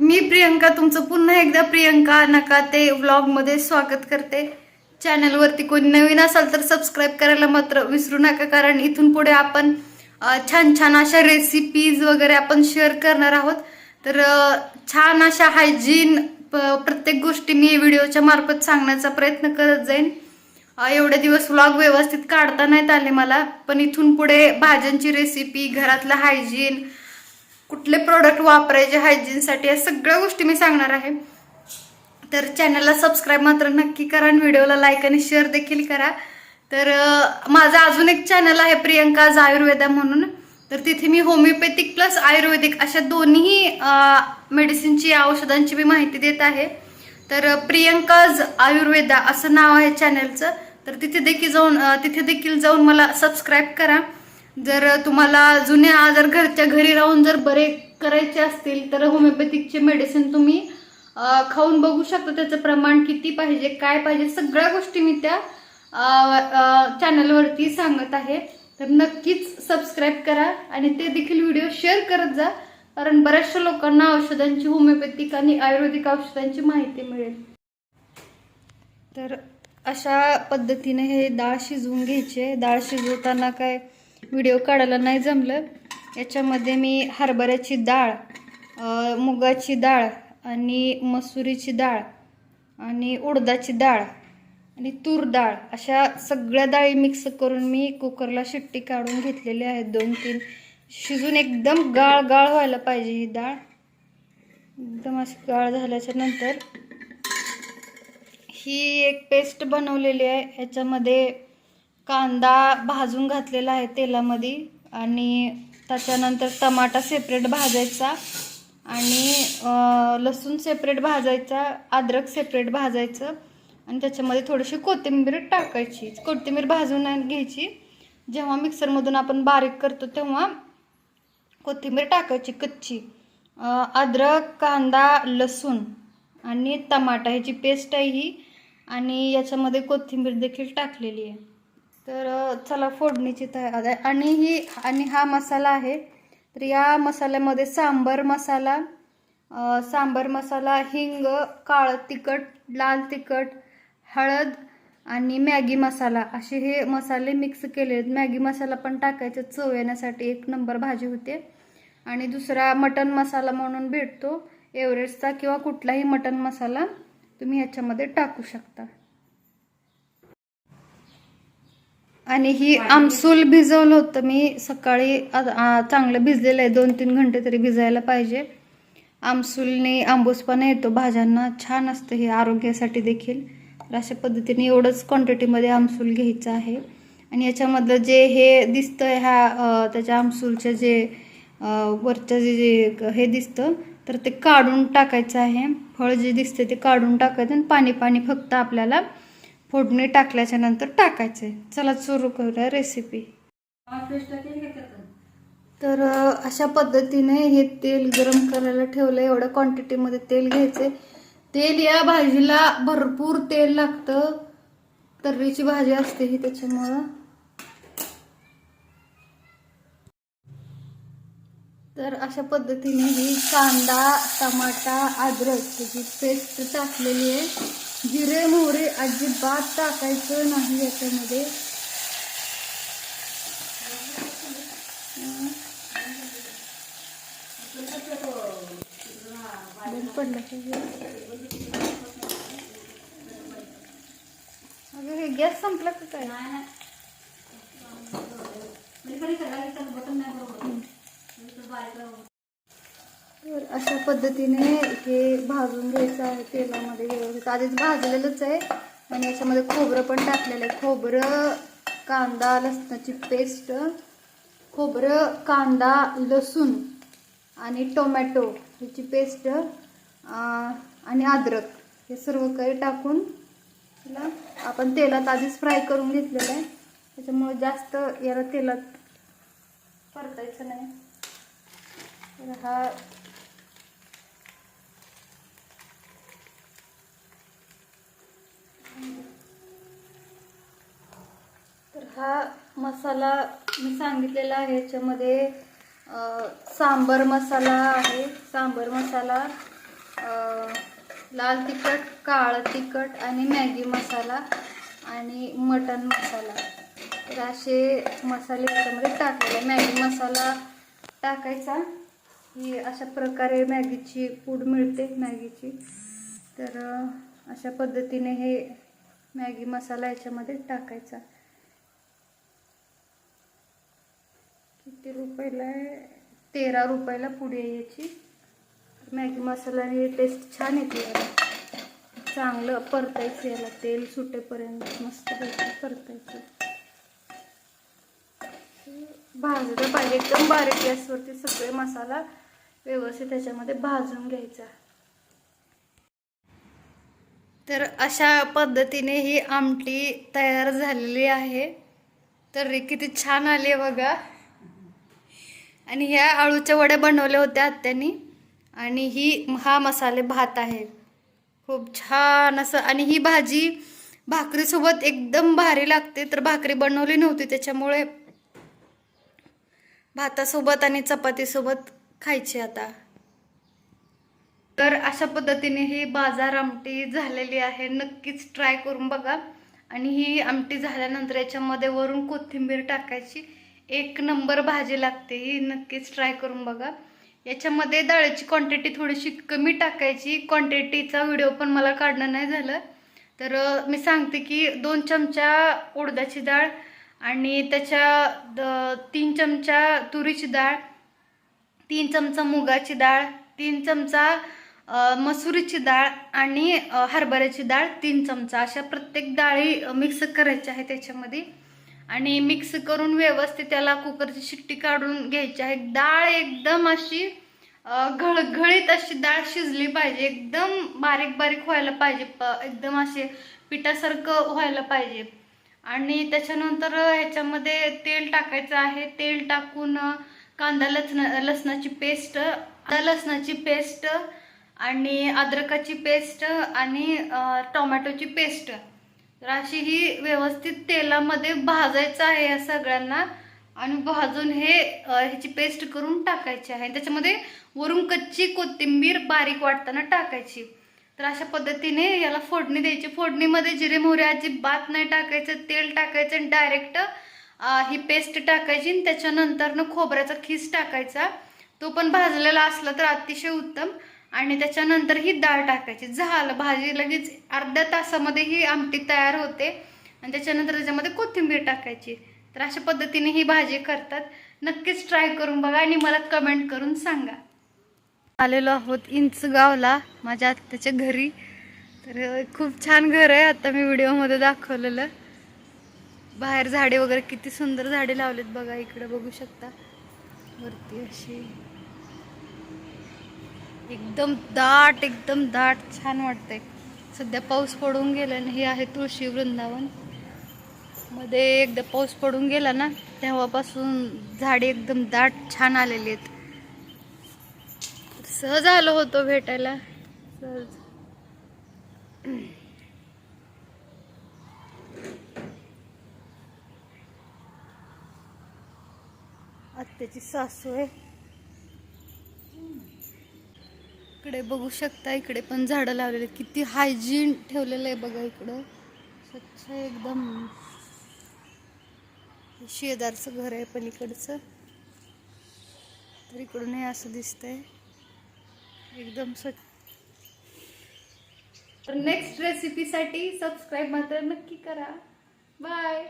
मी प्रियंका तुमचं पुन्हा एकदा प्रियंका नका ते व्लॉगमध्ये स्वागत करते. चॅनलवरती कोणी नवीन असाल तर सबस्क्राईब करायला मात्र विसरू नका कारण इथून पुढे आपण छान छान अशा रेसिपीज वगैरे आपण शेअर करणार आहोत. तर छान अशा हायजीन प्रत्येक गोष्टी मी व्हिडिओच्या मार्फत सांगण्याचा प्रयत्न करत जाईन. एवढे दिवस व्लॉग व्यवस्थित काढता नाहीत आले मला पण इथून पुढे भाज्यांची रेसिपी घरातलं हायजीन कुठले प्रोडक्ट वापरायचे हायजीनसाठी या सगळ्या गोष्टी मी सांगणार आहे. तर चॅनलला सबस्क्राईब मात्र नक्की करा आणि व्हिडिओला लाईक आणि शेअर देखील करा. तर माझं अजून एक चॅनल आहे प्रियंकाज आयुर्वेदा म्हणून. तर तिथे मी होमिओपॅथिक प्लस आयुर्वेदिक अशा दोन्ही मेडिसिनची औषधांची मी माहिती देत आहे. तर प्रियंकाज आयुर्वेदा असं नाव आहे चॅनलचं तर तिथे देखील जाऊन तिथे देखील जाऊन मला सबस्क्राईब करा. जर तुम्हाला जुन्या आजार घरच्या घरी राहून जर बरे करायचे असतील तर होमिओपॅथिकचे मेडिसिन तुम्ही खाऊन बघू शकता. त्याचं प्रमाण किती पाहिजे काय पाहिजे सगळ्या गोष्टी मी त्या चॅनलवरती सांगत आहे. तर नक्कीच सबस्क्राईब करा आणि ते देखील व्हिडिओ शेअर करत जा कारण बऱ्याचशा लोकांना औषधांची होमिओपॅथिक आणि आयुर्वेदिक औषधांची माहिती मिळेल. तर अशा पद्धतीने हे डाळ शिजवून घ्यायचे. डाळ शिजवताना काय व्हिडिओ काढायला नाही जमलं. याच्यामध्ये मी हरभऱ्याची डाळ मुगाची डाळ आणि मसुरीची डाळ आणि उडदाची डाळ आणि तूर डाळ अशा सगळ्या डाळी मिक्स करून मी कुकरला शिट्टी काढून घेतलेली आहे दोन तीन. शिजून एकदम गाळ गाळ व्हायला पाहिजे ही डाळ. एकदम अशी गाळ झाल्याच्यानंतर ही एक पेस्ट बनवलेली आहे. याच्यामध्ये कांदा भाजून घातलेला आहे तेलामध्ये आणि त्याच्यानंतर टमाटा सेपरेट भाजायचा आणि लसूण सेपरेट भाजायचा अद्रक सेपरेट भाजायचं आणि त्याच्यामध्ये थोडीशी कोथिंबीर टाकायची. कोथिंबीर भाजून घ्यायची. जेव्हा मिक्सरमधून आपण बारीक करतो तेव्हा कोथिंबीर टाकायची कच्ची. अद्रक कांदा लसूण आणि टमाटा ह्याची पेस्ट आहे ही आणि याच्यामध्ये कोथिंबीर देखील टाकलेली आहे. तर चला फोडणीची तयार आहे आणि ही आणि हा मसाला आहे. तर या मसाल्यामध्ये सांबर मसाला सांबर मसाला हिंग काळं तिखट लाल तिखट हळद आणि मॅगी मसाला. असे हे मसाले मिक्स केले आहेत. मॅगी मसाला पण टाकायचा. चव येण्यासाठी एक नंबर भाजी होते. आणि दुसरा मटन मसाला म्हणून भेटतो. एव्हरेस्टचा किंवा कुठलाही मटन मसाला तुम्ही ह्याच्यामध्ये टाकू शकता. आणि ही आमसूल भिजवलं होतं. मी सकाळी चांगलं भिजलेलं आहे. दोन तीन घंटे तरी भिजायला पाहिजे. आमसूलने आंबूसपणा येतो. भाज्यांना छान असतं हे आरोग्यासाठी देखील. तर अशा पद्धतीने एवढंच क्वांटिटीमध्ये आमसूल घ्यायचं आहे. आणि याच्यामधलं जे हे दिसतं ह्या त्याच्या आमसूलच्या जे अं, वरचं जे जे हे दिसतं तर ते काढून टाकायचं आहे. फळ जे दिसते ते काढून टाकायचं आणि पाणी पाणी फक्त आपल्याला फोडणी टाकल्याच्या नंतर टाकायचं. आहे चला सुरू करूया रेसिपी तर अशा पद्धतीने हे तेल गरम करायला ठेवलं एवढ्या क्वांटिटीमध्ये तेल घ्यायचे. तेल या भाजीला भरपूर तेल लागतं. तर्रीची भाजी असते ही त्याच्यामुळं. तर अशा पद्धतीने ही कांदा टमाटा अद्रक जी पेस्ट टाकलेली आहे जिरे मोहरे अजिबात टाकायचं नाही याच्यामध्ये बंद पडलं हे? अगं हे गॅस संपला का काय तर अशा पद्धतीने हे भाजून घ्यायचं आहे तेलामध्ये व्यवस्थित. आधीच भाजलेलंच आहे आणि याच्यामध्ये खोबरं पण टाकलेलं आहे. खोबरं कांदा लसणाची पेस्ट खोबरं कांदा लसूण आणि टोमॅटो ह्याची पेस्ट आणि अद्रक हे सर्व काही टाकून तिला आपण तेलात आधीच फ्राय करून घेतलेलं आहे. त्याच्यामुळे जास्त याला तेलात परतायचं नाही. तर हा तर हा मसाला मी सांगितलेला आहे याच्यामध्ये सांबर मसाला आहे. सांबर मसाला लाल तिखट काळं तिखट आणि मॅगी मसाला आणि मटन मसाला. तर असे मसाले याच्यामध्ये टाकलेले मॅगी मसाला टाकायचा. ही अशा प्रकारे मॅगीची पूड मिळते मॅगीची. तर अशा पद्धतीने हे मॅगी मसाला याच्यामध्ये टाकायचा. किती रुपयाला आहे? तेरा रुपयाला पुढे याची. मॅगी मसाल्याने टेस्ट छान येते याला. चांगलं परतायचं याला तेल सुटेपर्यंत मस्त परतायचं. भाजलं पाहिजे. एकदम बारीक गॅसवरती सगळे मसाला व्यवस्थित त्याच्यामध्ये भाजून घ्यायचा. तर अशा पद्धतीने ही आमटी तयार झालेली आहे. तर हे किती छान आली बघा. आणि ह्या आळूच्या वड्या बनवल्या होत्या आत्यानी. आणि ही हा मसाले भात आहे. खूप छान असं. आणि ही भाजी भाकरीसोबत एकदम भारी लागते. तर भाकरी बनवली नव्हती त्याच्यामुळे भातासोबत आणि चपातीसोबत खायची आता. तर अशा पद्धतीने ही बाजार आमटी झालेली आहे. नक्कीच ट्राय करून बघा. आणि ही आमटी झाल्यानंतर याच्यामध्ये वरून कोथिंबीर टाकायची. एक नंबर भाजी लागते ही. नक्कीच ट्राय करून बघा. याच्यामध्ये डाळीची क्वांटिटी थोडीशी कमी टाकायची. क्वांटिटीचा व्हिडिओ पण मला काढणं नाही झालं. तर मी सांगते की दोन चमचा उडदाची डाळ आणि त्याच्या द- तीन चमचा तुरीची डाळ तीन चमचा मुगाची डाळ तीन चमचा मसुरीची डाळ आणि हरभऱ्याची डाळ तीन चमचा. अशा प्रत्येक डाळी मिक्स करायची आहे त्याच्यामध्ये. आणि मिक्स करून व्यवस्थित त्याला कुकरची शिट्टी काढून घ्यायची आहे. डाळ एकदम अशी घळघळीत अशी डाळ शिजली पाहिजे. एकदम बारीक बारीक व्हायला पाहिजे. प- एकदम असे पिठासारखं व्हायला पाहिजे. आणि त्याच्यानंतर ह्याच्यामध्ये तेल टाकायचं आहे. तेल टाकून कांदा लसण लसणाची पेस्ट लसणाची पेस्ट आणि अद्रकाची पेस्ट आणि टोमॅटोची पेस्ट. तर अशी ही व्यवस्थित तेलामध्ये भाजायचं आहे या सगळ्यांना आणि भाजून हे ह्याची पेस्ट करून टाकायची आहे. त्याच्यामध्ये वरून कच्ची कोथिंबीर बारीक वाटताना टाकायची. तर अशा पद्धतीने याला फोडणी द्यायची. फोडणीमध्ये जिरे मोहरी अजिबात नाही टाकायचं. तेल टाकायचं आणि डायरेक्ट ही पेस्ट टाकायची आणि त्याच्यानंतरनं खोबऱ्याचा खीस टाकायचा. तो पण भाजलेला असला तर अतिशय उत्तम. आणि त्याच्यानंतर ही डाळ टाकायची. झालं भाजी लगेच अर्ध्या तासामध्ये ही आमटी तयार होते. आणि त्याच्यानंतर त्याच्यामध्ये कोथिंबीर टाकायची. तर अशा पद्धतीने ही भाजी करतात. नक्कीच ट्राय करून बघा आणि मला कमेंट करून सांगा. आलेलो आहोत इंचगावला माझ्या आत्याच्या घरी. तर खूप छान घर आहे. आता मी व्हिडिओमध्ये दाखवलेलं. बाहेर झाडे वगैरे किती सुंदर झाडे लावलेत बघा. इकडे बघू शकता. वरती अशी एकदम दाट एकदम दाट छान वाटतंय. सध्या पाऊस पडून गेला आणि हे आहे तुळशी वृंदावन. मध्ये एकदा पाऊस पडून गेला ना तेव्हापासून झाडे एकदम दाट छान आलेली आहेत. सहज आलो होतो भेटायला. सहज. आत्याची सासू आहे. इकडे बघू शकता इकडे पण झाडं लावलेले किती हायजीन ठेवलेलं आहे बघा इकडं. स्वच्छ एकदम. शेजारचं घर आहे पण इकडचं तर इकडून हे असं दिसतंय. एकदम स्वच्छ. तर नेक्स्ट रेसिपीसाठी सबस्क्राईब मात्र नक्की करा. बाय